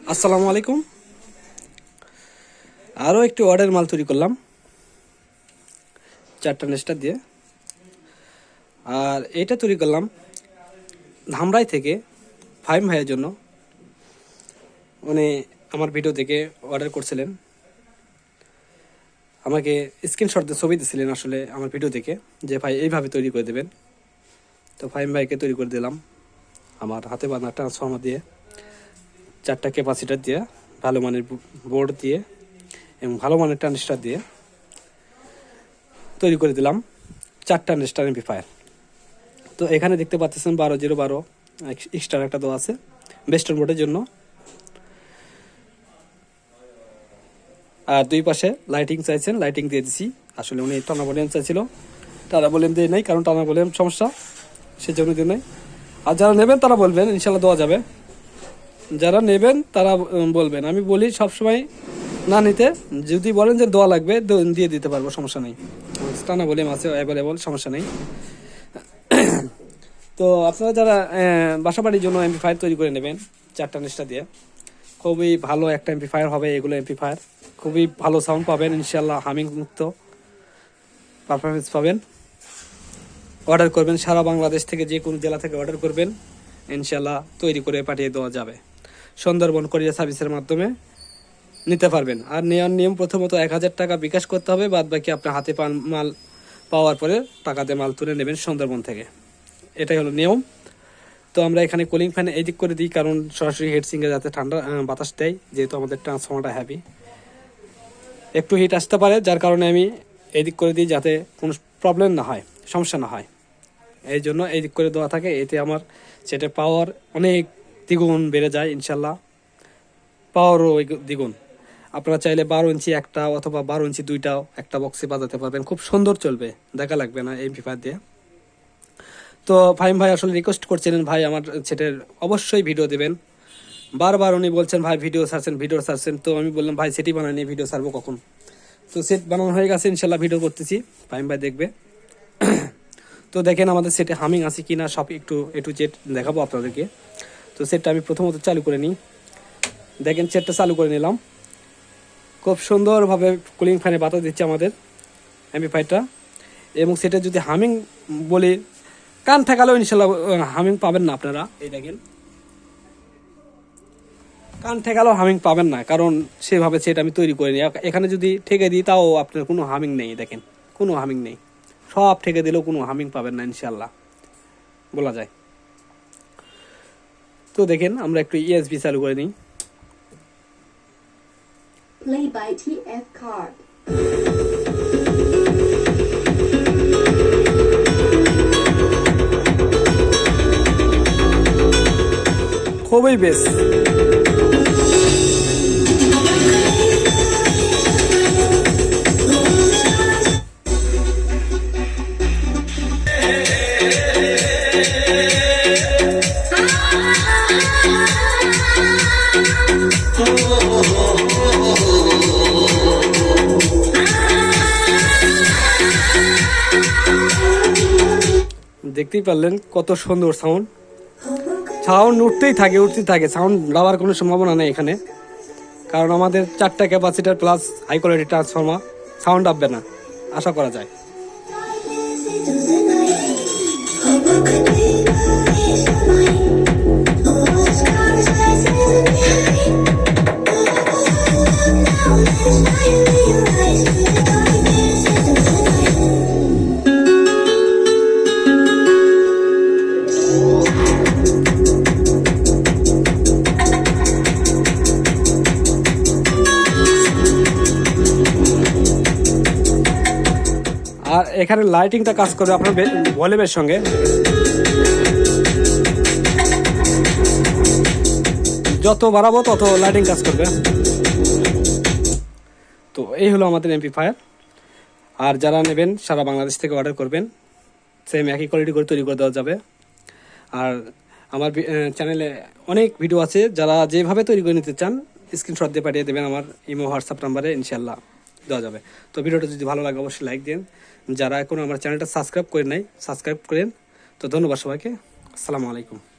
আসসালামু আলাইকুম। আরও একটি অর্ডার মাল তৈরি করলাম। চারটা নেস্টার দিয়ে। আর এটা তৈরি করলাম ধামরাই থেকে ফাইম ভাইয়ের জন্য। উনি আমার ভিডিও থেকে অর্ডার করছিলেন। আমাকে স্ক্রিনশট দিয়ে ছবি দিয়েছিলেন আসলে আমার ভিডিও থেকে যে, ভাই, এইভাবে তৈরি করে দেবেন। তো ফাইম ভাইকে তৈরি করে দিলাম আমার হাতে বাঁধা ট্রান্সফর্মার দিয়ে। চারটা ক্যাপাসিটার দিয়ে, ভালো মানের বোর্ড দিয়ে এবং ভালো মানের ট্রানজিস্টার দিয়ে তৈরি করে দিলাম চারটা নেস্টার এমপিফায়ার তো এখানে দেখতে পাচ্ছেন বারো জিরো বারো এক্সট্রা একটা দেওয়া আছে বেস্টার্ন বোর্ডের জন্য। আর দুই পাশে লাইটিং চাইছেন লাইটিং দিয়ে দিছি। আসলে উনি টানা বলিয়াম চাইছিল, টানা বলিয়াম দিয়ে নেই, কারণ টানা বলিয়াম সমস্যা, সেজন্য দিয়ে নেই। আর যারা নেবেন তারা বলবেন, ইনশাল্লাহ দেওয়া যাবে। যারা নেবেন, তারা বলবেন। আমি বলি সবসময় না নিতে। যদি বলেন যে দোয়া লাগবে দিয়ে দিতে পারব, সমস্যা নেই। টানা বলিয়াম আছে অ্যাভেলেবল সমস্যা নেই। তো আপনারা যারা বাসাবাড়ির জন্য এমপি ফায়ার তৈরি করে নেবেন, চারটা নেস্টা দিয়ে, খুবই ভালো একটা এমপি ফায়ার হবে এগুলো এমপি ফায়ার খুবই ভালো সাউন্ড পাবেন ইনশাল্লাহ হামিং মুক্ত পারফরমেন্স পাবেন। অর্ডার করবেন, সারা বাংলাদেশ থেকে যে কোনো জেলা থেকে অর্ডার করবেন ইনশাল্লাহ তৈরি করে পাঠিয়ে দেওয়া যাবে। সুন্দরবন কোরিয়ার সার্ভিসের মাধ্যমে নিতে পারবেন। আর নেওয়ার নিয়ম প্রথমত এক হাজার টাকা বিকাশ করতে হবে বাদ বাকি আপনার হাতে পান মাল পাওয়ার পরে টাকাতে মাল তুলে নেবেন সুন্দরবন থেকে। এটাই হলো নিয়ম। তো আমরা এখানে কুলিং ফ্যান এদিক করে দিই, কারণ সরাসরি হেডসিংয়ে যাতে ঠান্ডা বাতাস দেয়, যেহেতু আমাদের ট্রান্সফর্মারটা হ্যাভি একটু হিট আসতে পারে, যার কারণে আমি এদিক করে দিই যাতে কোনো প্রবলেম না হয়, সমস্যা না হয়। এই জন্য এই দিক করে দেওয়া থাকে, এতে আমার সেটা পাওয়ার অনেক দ্বিগুণ বেড়ে যায় ইনশাল্লাহ পাওয়ারও দ্বিগুণ। আপনারা চাইলে বারো ইঞ্চি একটা অথবা বারো ইঞ্চি দুইটাও একটা বক্সে বাজাতে পারবেন। খুব সুন্দর চলবে, দেখা লাগবে না এই ফিফার দিয়ে। তো ফাইম ভাই আসলে রিকোয়েস্ট করছিলেন, ভাই আমার সেটের অবশ্যই ভিডিও দেবেন। বারবার উনি বলছেন, ভাই ভিডিও ছাড়ছেন ভিডিও ছাড়ছেন। তো আমি বললাম, ভাই সেটি বানাইনি ভিডিও ছাড়বো কখন? তো সেট বানানো হয়ে গেছে ইনশাল্লাহ ভিডিও করতেছি। ফাইম ভাই দেখবে। তো দেখেন আমাদের সেটে হামিং আছে কি না সব একটু একটু জেট দেখাবো আপনাদেরকে। তো সেটটা আমি প্রথমত চালু করে নিই। দেখেন সেটটা চালু করে নিলাম। খুব সুন্দরভাবে কুলিং ফ্যানে বাতাস দিচ্ছে আমাদের এমপিফাইটা এবং সেটা যদি হামিং বলি, কান ঠেকালেও ইনশাল্লাহ হামিং পাবেন না আপনারা। এই দেখেন। কান ঠেকালেও হামিং পাবেন না, কারণ সেভাবে সেটা আমি তৈরি করিনি। এখানে যদি ঠেকে দিই, তাও আপনার কোনো হামিং নেই, দেখেন। কোনো হামিং নেই। সব ঠেকে দিলেও কোনো হামিং পাবেন না ইনশাল্লাহ। বলা যায়। তো দেখেন আমরা একটু ইএসবি চালু করে নিই by TF card. খুবই বেশ দেখতেই পারলেন কত সুন্দর সাউন্ড সাউন্ড উঠতেই থাকে উঠতেই থাকে। সাউন্ড লাভার কোনো সম্ভাবনা নেই এখানে। কারণ আমাদের চারটা capacitor plus high quality transformer sound আসবে না। আশা করা যায়। আর এখানে লাইটিংটা কাজ করবে আপনার ভলিউমের সঙ্গে। যত বাড়াবো তত লাইটিং কাজ করবে। তো এই হলো আমাদের এমপি ফায়ার আর যারা নেবেন, সারা বাংলাদেশ থেকে অর্ডার করবেন সেম একই কোয়ালিটি করে তৈরি করে দেওয়া যাবে। আর আমার চ্যানেলে অনেক ভিডিও আছে, যারা যেভাবে তৈরি করে নিতে চান স্ক্রিনশট দিয়ে পাঠিয়ে দেবেন আমার ইমো হোয়াটসঅ্যাপ নাম্বারে ইনশাল্লাহ দেওয়া যাবে। তো ভিডিওটা যদি ভালো লাগে, অবশ্যই লাইক দিন যারা এখনও আমার চ্যানেলটা সাবস্ক্রাইব করে নাই সাবস্ক্রাইব করেন। তো ধন্যবাদ সবাইকে। আসসালামু আলাইকুম।